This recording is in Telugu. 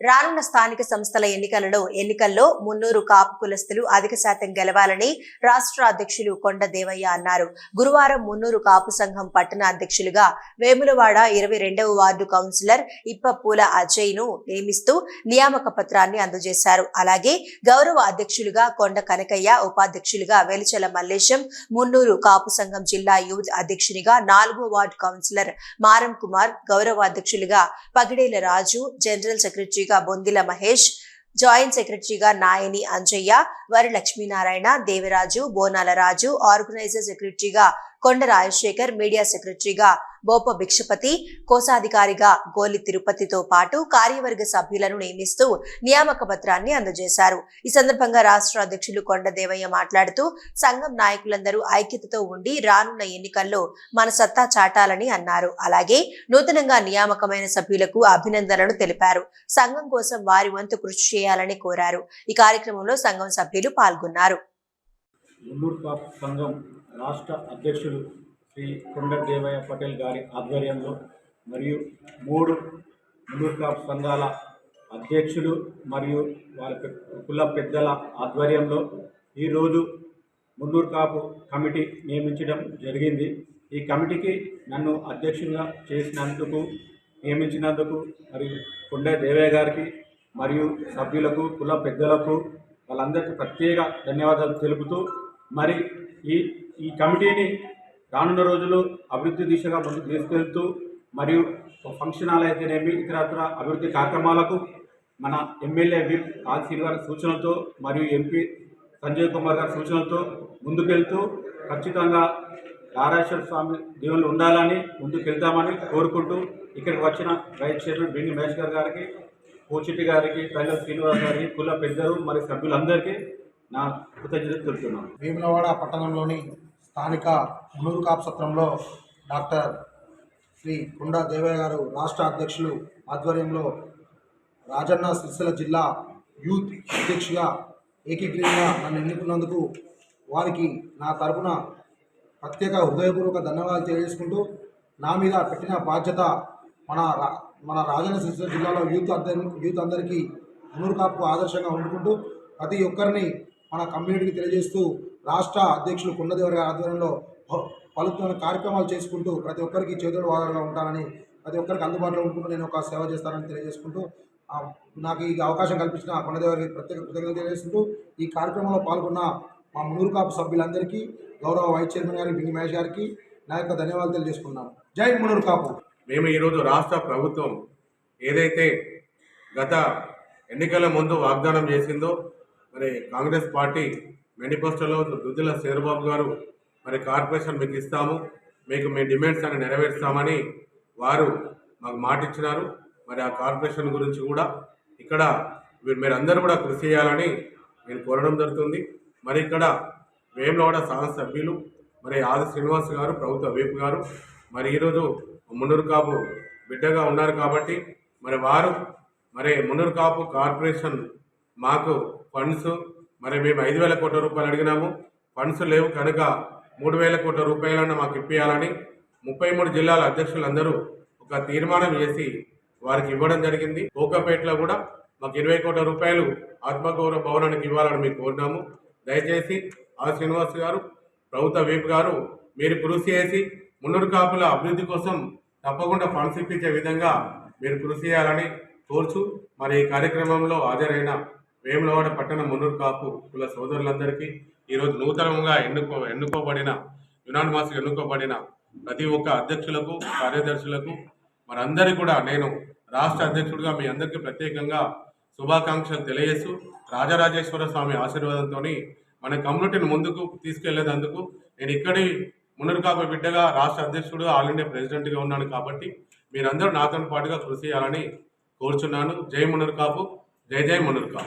రానున్న స్థానిక సంస్థల ఎన్నికలలో ఎన్నికల్లో మున్నూరు కాపు కులస్తులు అధిక శాతం గెలవాలని రాష్ట్ర అధ్యక్షులు కొండ దేవయ్య అన్నారు. గురువారం మున్నూరు కాపు సంఘం పట్టణ అధ్యక్షులుగా వేములవాడ ఇరవై రెండవ వార్డు కౌన్సిలర్ ఇప్పపూల అజయ్ను నియమిస్తూ నియామక పత్రాన్ని అందజేశారు. అలాగే గౌరవ అధ్యక్షులుగా కొండ కనకయ్య ఉపాధ్యక్షులుగా వెలిచల మల్లేశం మున్నూరు కాపు సంఘం జిల్లా యూత్ అధ్యక్షునిగా నాలుగో వార్డు కౌన్సిలర్ మారం కుమార్ గౌరవ అధ్యక్షులుగా పగిడేల రాజు జనరల్ సెక్రటరీగా బొందిల మహేష్ జాయింట్ సెక్రటరీగా నాయని అంజయ్య వరి లక్ష్మీనారాయణ దేవరాజు బోనాల రాజు ఆర్గనైజర్ సెక్రటరీగా కొండ రాజశేఖర్ మీడియా సెక్రటరీగా బోప భిక్షపతి కోశాధికారిగా గోలి తిరుపతితో పాటు కార్యవర్గ సభ్యులను నియమిస్తూ నియామక పత్రాన్ని అందజేశారు. ఈ సందర్భంగా రాష్ట్ర అధ్యక్షులు కొండ దేవయ్య మాట్లాడుతూ సంఘం నాయకులందరూ ఐక్యతతో ఉండి రానున్న ఎన్నికల్లో మన సత్తా చాటాలని అన్నారు. అలాగే నూతనంగా నియామకమైన సభ్యులకు అభినందనలు తెలిపారు. సంఘం కోసం వారి వంతు కృషి చేయాలని కోరారు. ఈ కార్యక్రమంలో సంఘం సభ్యులు పాల్గొన్నారు. రాష్ట్ర అధ్యక్షులు శ్రీ కొండ దేవయ్య పటేల్ గారి ఆధ్వర్యంలో మరియు మూడు మున్నూరు సంఘాల అధ్యక్షులు మరియు వాళ్ళ కుల పెద్దల ఆధ్వర్యంలో ఈరోజు మున్నూరు కాపు కమిటీ నియమించడం జరిగింది. ఈ కమిటీకి నన్ను అధ్యక్షునిగా చేసినందుకు నియమించినందుకు మరియు కొండ దేవయ్య గారికి మరియు సభ్యులకు కుల పెద్దలకు వాళ్ళందరికీ ప్రత్యేక ధన్యవాదాలు తెలుపుతూ మరి ఈ ఈ కమిటీని రానున్న రోజులు అభివృద్ధి దిశగా ముందుకు తీసుకెళ్తూ మరియు ఫంక్షన్ హాల్ అయితేనేమి ఇతరత్ర అభివృద్ధి కార్యక్రమాలకు మన ఎమ్మెల్యే విప్ ఆదిశీల్ గారి సూచనలతో మరియు ఎంపీ సంజయ్ కుమార్ గారి సూచనలతో ముందుకెళ్తూ ఖచ్చితంగా నారాయణ స్వామి దేవుళ్ళు ఉండాలని ముందుకెళ్తామని కోరుకుంటూ ఇక్కడికి వచ్చిన వైస్ చైర్మన్ బిండి మహేష్ గారికి కోచిటి గారికి టైలర్ శ్రీనివాస్ గారికి కుల పెద్దలు మరియు సభ్యులందరికీ నా కృతజ్ఞతలు తెలుపుతున్నాను. భీమలవాడ పట్టణంలోని స్థానిక మునూరు కాపు సత్రంలో డాక్టర్ శ్రీ కుండా దేవయ్య గారు రాష్ట్ర అధ్యక్షులు ఆధ్వర్యంలో రాజన్న సిరిసిల్ల జిల్లా యూత్ అధ్యక్షుగా ఏకీకృతంగా నన్ను ఎన్నుకున్నందుకు వారికి నా తరపున ప్రత్యేక హృదయపూర్వక ధన్యవాదాలు తెలియజేసుకుంటూ నా మీద పెట్టిన బాధ్యత మన రా మన రాజన్న సిరిసిల్ల జిల్లాలో యూత్ అందరి యూత్ అందరికీ మునూరు కాపు ఆదర్శంగా ఉండుకుంటూ ప్రతి ఒక్కరిని మన కమ్యూనిటీకి తెలియజేస్తూ రాష్ట్ర అధ్యక్షులు కొండదేవరి గారి ఆధ్వర్యంలో ప- కార్యక్రమాలు చేసుకుంటూ ప్రతి ఒక్కరికి చేతులు వాదనగా ఉంటానని ప్రతి ఒక్కరికి అందుబాటులో ఉంటూ నేను ఒక సేవ చేస్తానని తెలియజేసుకుంటూ నాకు ఈ అవకాశం కల్పించిన కొండదేవరి ప్రత్యేక కృతజ్ఞత తెలియజేస్తూ ఈ కార్యక్రమంలో పాల్గొన్న మా మునూరు కాపు సభ్యులందరికీ గౌరవ వైస్ చైర్మన్ గారికి బింగి మహేష్ గారికి నా యొక్క ధన్యవాదాలు తెలియజేసుకున్నాను జై మునూరు కాపు మేము ఈరోజు రాష్ట్ర ప్రభుత్వం ఏదైతే గత ఎన్నికల ముందు వాగ్దానం చేసిందో మరి కాంగ్రెస్ పార్టీ మేనిఫెస్టోలో దుద్దిల చంద్రబాబు గారు మరి కార్పొరేషన్ మీకు ఇస్తాము మీకు మీ డిమాండ్స్ అని నెరవేరుస్తామని వారు మాకు మాట ఇచ్చినారు మరి ఆ కార్పొరేషన్ గురించి కూడా ఇక్కడ మీరు మీరందరూ కూడా కృషి చేయాలని నేను కోరడం జరుగుతుంది. మరి ఇక్కడ వేములవాడ సాధన సభ్యులు మరి ఆది శ్రీనివాస్ గారు ప్రభుత్వ వీపు గారు మరి ఈరోజు మున్నూరు కాపు బిడ్డగా ఉన్నారు కాబట్టి మరి వారు మరి మున్నూరు కాపు కార్పొరేషన్ మాకు ఫండ్స్ మరి మేము ఐదు వేల కోట్ల రూపాయలు అడిగినాము. ఫండ్స్ లేవు కనుక మూడు వేల కోట్ల రూపాయలను మాకు ఇప్పించాలని ముప్పై మూడు జిల్లాల అధ్యక్షులందరూ ఒక తీర్మానం చేసి వారికి ఇవ్వడం జరిగింది. కోకపేటలో కూడా మాకు ఇరవై కోట్ల రూపాయలు ఆత్మగౌరవ భవనానికి ఇవ్వాలని మేము కోరినాము. దయచేసి ఆ శ్రీనివాస్ గారు ప్రభుత్వ వీపు గారు మీరు కృషి చేసి మున్నూరు కాపుల అభివృద్ధి కోసం తప్పకుండా ఫండ్స్ ఇప్పించే విధంగా మీరు కృషి చేయాలని కోరుచు మరి ఈ కార్యక్రమంలో హాజరైన వేములవాడ పట్టణ మున్నూరు కాపు కుల సోదరులందరికీ ఈరోజు నూతనంగా ఎన్నుకో ఎన్నుకోబడిన యునానిమాస్ ఎన్నుకోబడిన ప్రతి ఒక్క అధ్యక్షులకు కార్యదర్శులకు మరందరికీ కూడా నేను రాష్ట్ర అధ్యక్షుడిగా మీ అందరికీ ప్రత్యేకంగా శుభాకాంక్షలు తెలియజేస్తూ రాజరాజేశ్వర స్వామి ఆశీర్వాదంతో మన కమ్యూనిటీని ముందుకు తీసుకెళ్ళేందుకు నేను ఇక్కడి మునర్కాపు బిడ్డగా రాష్ట్ర అధ్యక్షుడు ఆల్ ఇండియా ప్రెసిడెంట్గా ఉన్నాను కాబట్టి మీరందరూ నాతో పాటుగా కృషి చేయాలని కోరుచున్నాను. జై మునరుకాపు జై జై మునరుకాపు